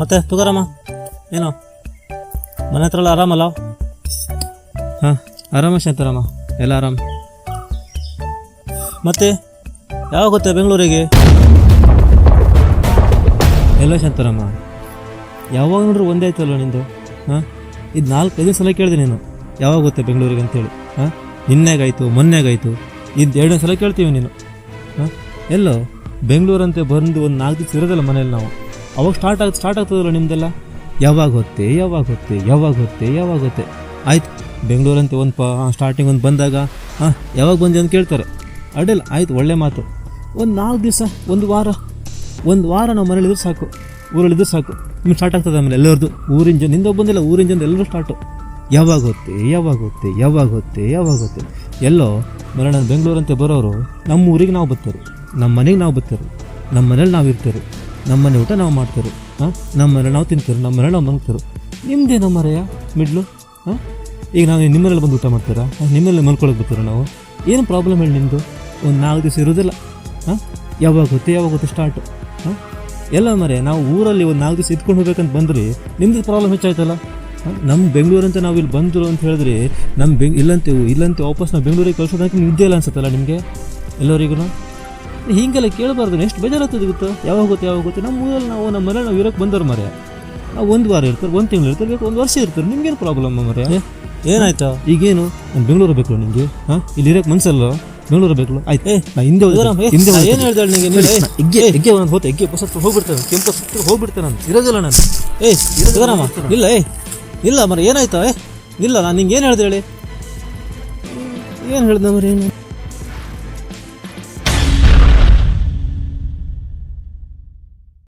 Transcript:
ಮತ್ತೆ ತುಗಾರಮ್ಮ ಏನು? ಮನೆ ಹತ್ರ ಎಲ್ಲ ಆರಾಮಲ್ಲ? ಹಾಂ, ಆರಾಮ ಶಾಂತಾರಮ್ಮ ಎಲ್ಲ ಆರಾಮ. ಮತ್ತೆ, ಯಾವಾಗ ಗೊತ್ತಾ ಬೆಂಗಳೂರಿಗೆ? ಎಲ್ಲ ಶಾಂತಾರಮ್ಮ ಯಾವಾಗ ನೋಡ್ರಿ ಒಂದೇ ಆಯ್ತಲ್ಲ ನಿಂದು? ಹಾಂ, ಇದು ನಾಲ್ಕೈದು ಸಲ ಕೇಳಿದೆ ನೀನು. ಯಾವಾಗ ಗೊತ್ತೆ ಬೆಂಗಳೂರಿಗೆ ಅಂತೇಳಿ, ಹಾಂ? ನಿನ್ನೆಗಾಯ್ತು, ಮೊನ್ನೆಗಾಯ್ತು, ಇದು ಎರಡನೇ ಸಲ ಕೇಳ್ತೀವಿ ನೀನು, ಹಾಂ? ಎಲ್ಲೋ, ಬೆಂಗಳೂರಂತೆ ಬಂದು ಒಂದು ನಾಲ್ಕು ದಿವಸ ಇರೋದಲ್ಲ ಮನೇಲಿ ನಾವು. ಅವಾಗ ಸ್ಟಾರ್ಟ್ ಆಗ ಸ್ಟಾರ್ಟ್ ಆಗ್ತದಲ್ಲ ನಿಮ್ದೆಲ್ಲ? ಯಾವಾಗ ಹೊತ್ತೆ ಯಾವಾಗ ಹೊತ್ತೆ ಯಾವಾಗ ಹೊತ್ತೆ ಯಾವಾಗ ಹೊತ್ತೆ. ಆಯ್ತು, ಬೆಂಗಳೂರಂತೆ ಒಂದು ಪ ಸ್ಟಾರ್ಟಿಂಗ್ ಒಂದು ಬಂದಾಗ ಹಾಂ ಯಾವಾಗ ಬಂದೆ ಅಂತ ಕೇಳ್ತಾರೆ. ಅಡ್ಡಿಲ್ಲ, ಆಯ್ತು, ಒಳ್ಳೆ ಮಾತು. ಒಂದು ನಾಲ್ಕು ದಿವಸ, ಒಂದು ವಾರ ಒಂದು ವಾರ ನಾವು ಮನೇಲಿದ್ರೆ ಸಾಕು. ಊರಲ್ಲಿದ್ರು ಸಾಕು. ನಿಮ್ಗೆ ಸ್ಟಾರ್ಟ್ ಆಗ್ತದೆ ಆಮೇಲೆ ಎಲ್ಲರದು. ಊರಿನ ಜನ ಬಂದಿಲ್ಲ, ಊರಿನ ಜನ ಎಲ್ಲರೂ ಸ್ಟಾರ್ಟು ಯಾವಾಗ ಹೊತ್ತೆ ಯಾವಾಗ ಹೊತ್ತೆ ಯಾವಾಗ ಹೊತ್ತೆ ಯಾವಾಗ ಹೊತ್ತೆ. ಎಲ್ಲೋ, ಮರಣ ಬೆಂಗಳೂರಂತೆ ಬರೋರು ನಮ್ಮ ಊರಿಗೆ ನಾವು ಬರ್ತಾರೆ. ನಮ್ಮ ಮನೆಗೆ ನಾವು ಬರ್ತಾರೆ. ನಮ್ಮ ಮನೇಲಿ ನಾವು ಇರ್ತಾರೆ. ನಮ್ಮ ಮನೆ ಊಟ ನಾವು ಮಾಡ್ತೇವೆ ಹಾಂ? ನಮ್ಮನೆ ನಾವು ತಿಂತೇವೆ ನಮ್ಮನೆ ನಾವು ಮಲ್ತಾರೆ ನಿಮ್ಮದೇ ನಮ್ಮ ಮರೆಯ ಮಿಡ್ಲು, ಹಾಂ? ಈಗ ನಾವು ನಿಮ್ಮನೇಲಿ ಬಂದು ಊಟ ಮಾಡ್ತೀರಾ? ನಿಮ್ಮಲ್ಲಿ ಮಲ್ಕೊಳಕ್ಕೆ ಬರ್ತೀರಾ ನಾವು? ಏನು ಪ್ರಾಬ್ಲಮ್ ಹೇಳಿ ನಿಮ್ಮದು ಒಂದು ನಾಲ್ಕು ದಿವಸ ಇರೋದಿಲ್ಲ, ಹಾಂ? ಯಾವಾಗ ಗೊತ್ತೆ ಯಾವಾಗ ಗೊತ್ತೆ ಸ್ಟಾರ್ಟು ಹಾಂ? ಎಲ್ಲ ಮರೆ ನಾವು ಊರಲ್ಲಿ ಒಂದು ನಾಲ್ಕು ದಿವಸ ಇದ್ಕೊಂಡು ಹೋಗ್ಬೇಕಂತ ಬಂದ್ರಿ ನಿಮ್ಮದು ಪ್ರಾಬ್ಲಮ್ ಹೆಚ್ಚಾಯ್ತಲ್ಲ? ನಮ್ಮ ನಮ್ಮ ಬೆಂಗಳೂರಂತ ನಾವು ಇಲ್ಲಿ ಬಂದರು ಅಂತ ಹೇಳಿದ್ರೆ ನಮ್ಮ ಬೆಂಗ್ ಇಲ್ಲಂತೆ ಇಲ್ಲಂತೆ ವಾಪಸ್ ನಾವು ಬೆಂಗಳೂರಿಗೆ ಕಳ್ಸೋದಕ್ಕೆ ನಿದ್ದೆ ಇಲ್ಲ ಅನ್ಸುತ್ತಲ್ಲ ನಿಮಗೆ? ಎಲ್ಲರಿಗೂ? ಹೀಗೆಲ್ಲ ಕೇಳಬಾರ್ದು. ಎಷ್ಟು ಬೇಜಾರಾಗ್ತದೆ ಗೊತ್ತಾ? ಯಾವಾಗ ಗೊತ್ತು ಯಾವಾಗ ಗೊತ್ತು? ನಮ್ಮ ಊರಲ್ಲಿ ನಾವು ನಮ್ಮ ಮನೇಲಿ ನಾವು ಇರೋಕ್ಕೆ ಬಂದವ್ರು ಮರೆ ನಾವು ಒಂದು ವಾರ ಇರ್ತಾರೆ ಒಂದು ತಿಂಗಳು ಇರ್ತಾರೆ ಬೇಕು ಒಂದು ವರ್ಷ ಇರ್ತಾರೆ. ನಿಮ್ಗೇನು ಪ್ರಾಬ್ಲಮ್ ಮರೆ ಏನಾಯ್ತಾ? ಈಗೇನು? ನಾನು ಬೆಂಗಳೂರು ಬೇಕು ನಿಮಗೆ ಹಾಂ? ಇಲ್ಲಿ ಇರೋಕ್ಕೆ ಮನ್ಸಲ್ಲ ಬೆಂಗಳೂರು ಬೇಕು ಆಯ್ತು. ನಾ ಹಿಂದೆ. ಹಿಂದೆ. ಏನು ಹೇಳ್ದಾಳೆ ನಿಮಗೆ ಹೆಗ್ಗೆ ಹೆಗ್ಗೆ ಒಂದು ಹೋತೆ ಹೆಗ್ಗೆ ಬಸ್ ಹತ್ರ ಹೋಗ್ಬಿಡ್ತಾನೆ ಕೆಂಪು ಸುತ್ತ ಹೋಗ್ಬಿಡ್ತಾನೆ ನಾನು. ಇರೋದಿಲ್ಲ ನಾನು. ಏ ಇರೋದಮ್ಮ ಇಲ್ಲ ಏಯ್ ಇಲ್ಲ ಮರ ಏನಾಯ್ತಾ ಏ? ಇಲ್ಲ ನಾನು ನಿಂಗೆ ಏನು ಹೇಳ್ದೇಳಿ ಏನು ಹೇಳ್ದೆ ಮರಿ